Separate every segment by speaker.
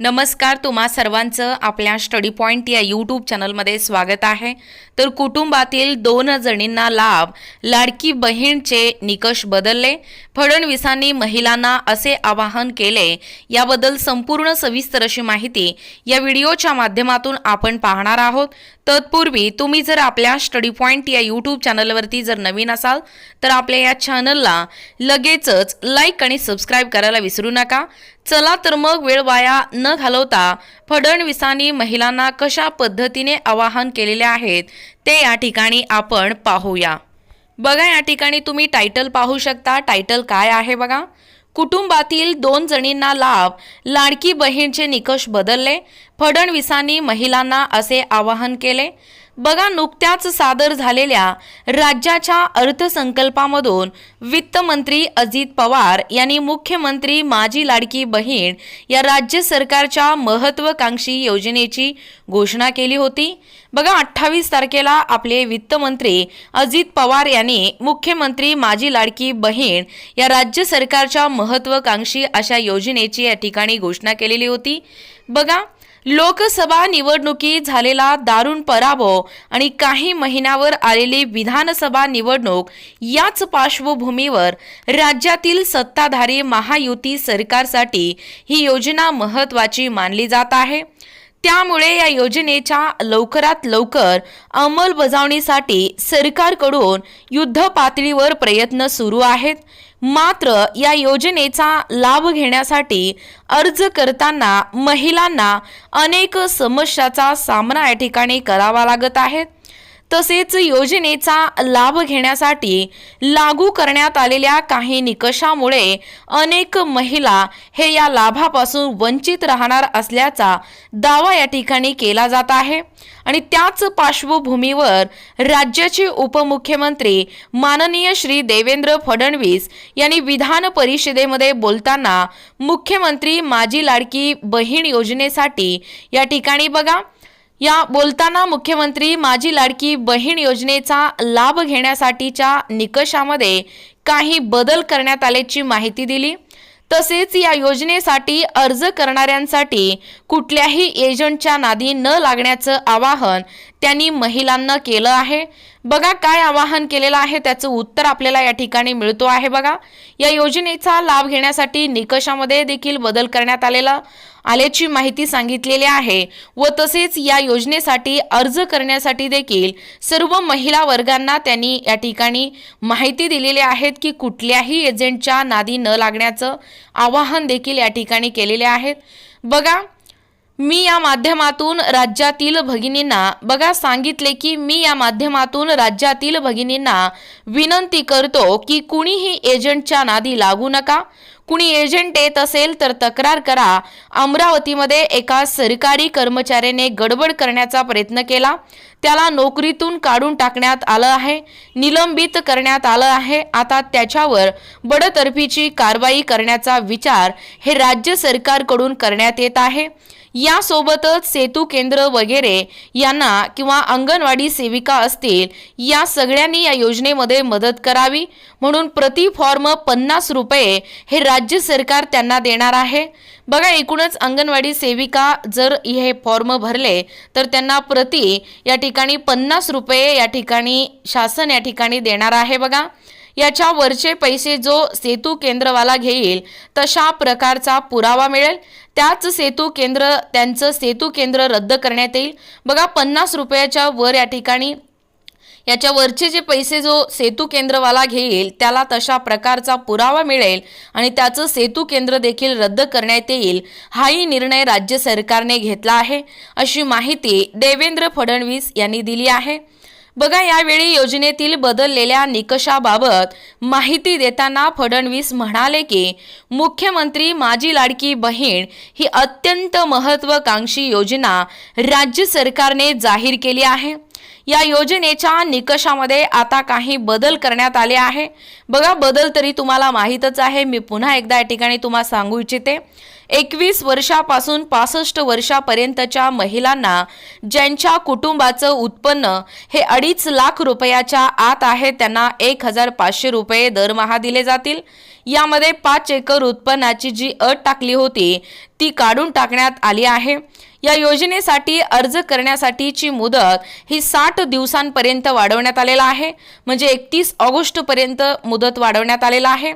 Speaker 1: नमस्कार तुम्हा सर्वांचं आपल्या स्टडी पॉईंट या यूट्यूब चॅनलमध्ये स्वागत आहे. तर कुटुंबातील दोन जणींना लाभ लाडकी बहीणचे निकष बदलले. फडणवीसांनी महिलांना असे आवाहन केले. याबद्दल संपूर्ण सविस्तर अशी माहिती या व्हिडिओच्या माध्यमातून आपण पाहणार आहोत. तत्पूर्वी तुम्ही जर आपल्या स्टडी पॉईंट या यूट्यूब चॅनलवरती जर नवीन असाल तर आपल्या या चॅनलला लगेचच लाईक आणि सबस्क्राईब करायला विसरू नका. चला तर मग वेळ वाया न घालवता फडणवीसांनी महिलांना कशा पद्धतीने आवाहन केलेले आहेत ते या ठिकाणी आपण पाहूया. बघा या ठिकाणी तुम्ही टायटल पाहू शकता. टायटल काय आहे बघा? कुटुंबातील दोन जणींना लाभ लाडकी बहीणचे निकष बदलले. फडणवीसांनी महिलांना असे आवाहन केले. बघा नुकत्याच सादर झालेल्या राज्याच्या अर्थसंकल्पामधून वित्तमंत्री अजित पवार यांनी मुख्यमंत्री माझी लाडकी बहीण या राज्य सरकारच्या महत्त्वाकांक्षी योजनेची घोषणा केली होती. बघा अठ्ठावीस तारखेला आपले वित्तमंत्री अजित पवार यांनी मुख्यमंत्री माझी लाडकी बहीण या राज्य सरकारच्या महत्त्वाकांक्षी अशा योजनेची या ठिकाणी घोषणा केलेली होती. बघा लोकसभा निवडणुकीत झालेला दारुण पराभव आणि काही महिन्यावर आलेली विधानसभा निवडणूक याच पार्श्वभूमीवर राज्यातील सत्ताधारी महायुती सरकारसाठी ही योजना महत्त्वाची मानली जात आहे. त्यामुळे या योजनेच्या लवकरात लवकर अंमलबजावणीसाठी सरकारकडून युद्ध पातळीवर प्रयत्न सुरू आहेत. मात्र या योजनेचा लाभ घेण्यासाठी अर्ज करताना महिलांना अनेक समस्याचा सामना या ठिकाणी करावा लागत आहे. तसेच योजनेचा लाभ घेण्यासाठी लागू करण्यात आलेल्या काही निकषामुळे अनेक महिला हे या लाभापासून वंचित राहणार असल्याचा दावा या ठिकाणी केला जात आहे. आणि त्याच पार्श्वभूमीवर राज्याचे उपमुख्यमंत्री माननीय श्री देवेंद्र फडणवीस यांनी विधान परिषदेमध्ये बोलताना मुख्यमंत्री माझी लाडकी बहीण योजनेसाठी या ठिकाणी बघा या बोलताना मुख्यमंत्री माझी लाडकी बहीण योजनेचा लाभ घेण्यासाठीच्या निकषामध्ये काही बदल करण्यात आल्याची माहिती दिली. तसेच या योजनेसाठी अर्ज करणाऱ्यांसाठी कुठल्याही एजंटच्या नादी न लागण्याचं आवाहन त्यांनी महिलांना केलं आहे. बघा काय आवाहन केलेलं आहे त्याचं उत्तर आपल्याला या ठिकाणी मिळतो आहे बघा. या योजनेचा लाभ घेण्यासाठी निकषामध्ये देखील बदल करण्यात आलेला. आल्याची माहिती सांगितलेली आहे व तसेच या योजनेसाठी अर्ज करण्यासाठी देखील सर्व महिला वर्गांना त्यांनी या ठिकाणी माहिती दिलेली आहेत की कुठल्याही एजंटच्या नादी न लागण्याचं आवाहन देखील या ठिकाणी केलेले आहेत. बघा मी या माध्यमातून राज्यातील भगिनींना बघा सांगितले की मी या माध्यमातून राज्यातील भगिनींना विनंती करतो की कुणीही एजंटच्या नादी लागू नका. कुणी एजंट येत असेल तर तक्रार करा. अमरावतीमध्ये एका सरकारी कर्मचाऱ्याने गडबड करण्याचा प्रयत्न केला. त्याला नोकरीतून काढून टाकण्यात आलं आहे. निलंबित करण्यात आलं आहे. आता त्याच्यावर बडतर्फीची कारवाई करण्याचा विचार हे राज्य सरकारकडून करण्यात येत आहे. यासोबतच सेतू केंद्र वगैरे यांना किंवा अंगणवाडी सेविका असतील या सगळ्यांनी या योजनेमध्ये मदत करावी. म्हणून प्रति फॉर्म पन्नास रुपये हे राज्य सरकार त्यांना देणार आहे. बघा एकूणच अंगणवाडी सेविका जर हे फॉर्म भरले तर त्यांना प्रति या ठिकाणी पन्नास रुपये या ठिकाणी शासन या ठिकाणी देणार आहे बघा. याच्या वरचे पैसे जो सेतू केंद्रवाला घेईल तशा प्रकारचा पुरावा मिळेल. त्याच सेतू केंद्र त्यांचं सेतू केंद्र रद्द करण्यात येईल. बघा पन्नास रुपयाच्या वर या ठिकाणी याच्या वरचे जे पैसे जो सेतू केंद्रवाला घेईल त्याला तशा प्रकारचा पुरावा मिळेल आणि त्याचं सेतू केंद्र देखील रद्द करण्यात येईल हाही निर्णय राज्य सरकारने घेतला आहे. अशी माहिती देवेंद्र फडणवीस यांनी दिली आहे. बघा यावेळी योजनेतील बदललेल्या निकषाबाबत माहिती देताना फडणवीस म्हणाले की मुख्यमंत्री माझी लाडकी बहीण ही अत्यंत महत्त्वाकांक्षी योजना राज्य सरकारने जाहीर केली आहे. या योजनेच्या निकषामध्ये आता काही बदल करण्यात आले आहे. बघा बदल तरी तुम्हाला माहीतच आहे. मी पुन्हा एकदा या ठिकाणी तुम्हाला सांगू इच्छिते. एकवीस वर्षापासून पासष्ट वर्षापर्यंतच्या महिलांना ज्यांच्या कुटुंबाचं उत्पन्न हे अडीच लाख रुपयाच्या आत आहे त्यांना एक हजार पाचशे रुपये दरमहा दिले जातील. यामध्ये पाच एकर उत्पन्नाची जी अट टाकली होती ती काढून टाकण्यात आली आहे. या योजनेसाठी अर्ज करण्यासाठीची मुदत ही साठ दिवसांपर्यंत वाढवण्यात आलेला आहे. म्हणजे एकतीस ऑगस्टपर्यंत मुदत वाढवण्यात आलेला आहे.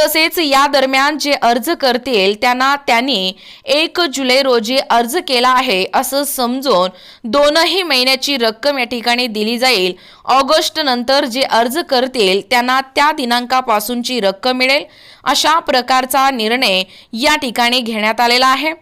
Speaker 1: तसेच या दरम्यान जे अर्ज करतील त्यांना त्यांनी एक जुलै रोजी अर्ज केला आहे असं समजून दोनही महिन्याची रक्कम या ठिकाणी दिली जाईल. ऑगस्ट नंतर जे अर्ज करतील त्यांना त्या दिनांकापासूनची रक्कम मिळेल. अशा प्रकारचा निर्णय या ठिकाणी घेण्यात आलेला आहे.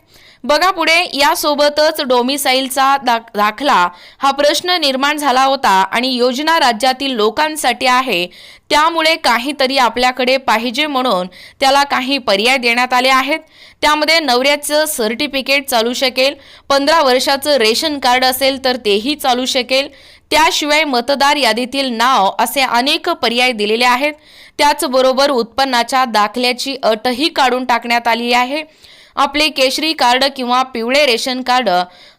Speaker 1: बघा पुढे यासोबतच डोमिसाईलचा दाख दाखला हा प्रश्न निर्माण झाला होता आणि योजना राज्यातील लोकांसाठी आहे. त्यामुळे काहीतरी आपल्याकडे पाहिजे म्हणून त्याला काही पर्याय देण्यात आले आहेत. त्यामध्ये नवऱ्याचं सर्टिफिकेट चालू शकेल पंधरा वर्षाचं रेशन कार्ड असेल तर तेही चालू शकेल. त्याशिवाय मतदार यादीतील नाव असे अनेक पर्याय दिलेले आहेत. त्याचबरोबर उत्पन्नाच्या दाखल्याची अटही काढून टाकण्यात आली आहे. आपले केशरी कार्ड किंवा पिवळे रेशन कार्ड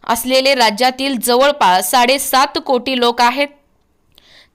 Speaker 1: असलेले राज्यातील जवळपास साडेसात कोटी लोक आहेत.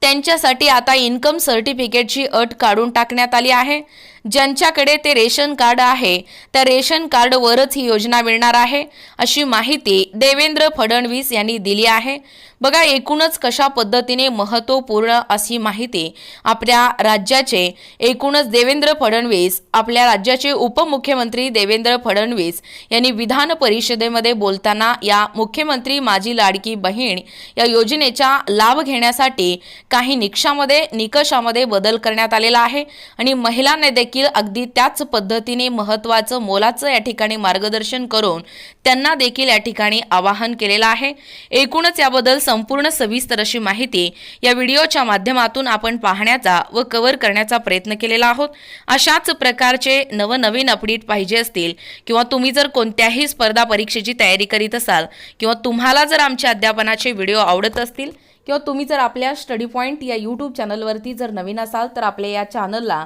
Speaker 1: त्यांच्यासाठी आता इन्कम सर्टिफिकेटची अट काढून टाकण्यात आली आहे. ज्यांच्याकडे ते रेशन कार्ड आहे त्या रेशन कार्डवरच ही योजना मिळणार आहे अशी माहिती देवेंद्र फडणवीस यांनी दिली आहे. बघा एकूणच कशा पद्धतीने महत्त्वपूर्ण अशी माहिती आपल्या राज्याचे एकूणच देवेंद्र फडणवीस आपल्या राज्याचे उपमुख्यमंत्री देवेंद्र फडणवीस यांनी विधान परिषदेमध्ये बोलताना या मुख्यमंत्री माझी लाडकी बहीण या योजनेचा लाभ घेण्यासाठी काही निकषामध्ये निकषामध्ये बदल करण्यात आलेला आहे. आणि महिलांना देखील अगदी त्याच पद्धतीने महत्त्वाचं मोलाचं या ठिकाणी मार्गदर्शन करून त्यांना देखील या ठिकाणी आवाहन केलेलं आहे. एकूणच याबद्दल संपूर्ण सविस्तर अशी माहिती या व्हिडिओच्या माध्यमातून आपण पाहण्याचा व कव्हर करण्याचा प्रयत्न केलेला आहोत. अशाच प्रकारचे नवनवीन अपडेट पाहिजे असतील किंवा तुम्ही जर कोणत्याही स्पर्धा परीक्षेची तयारी करीत असाल किंवा तुम्हाला जर आमच्या अध्यापनाचे व्हिडिओ आवडत असतील किंवा तुम्ही जर आपल्या स्टडी पॉईंट या यूट्यूब चॅनलवरती जर नवीन असाल तर आपल्या या चॅनलला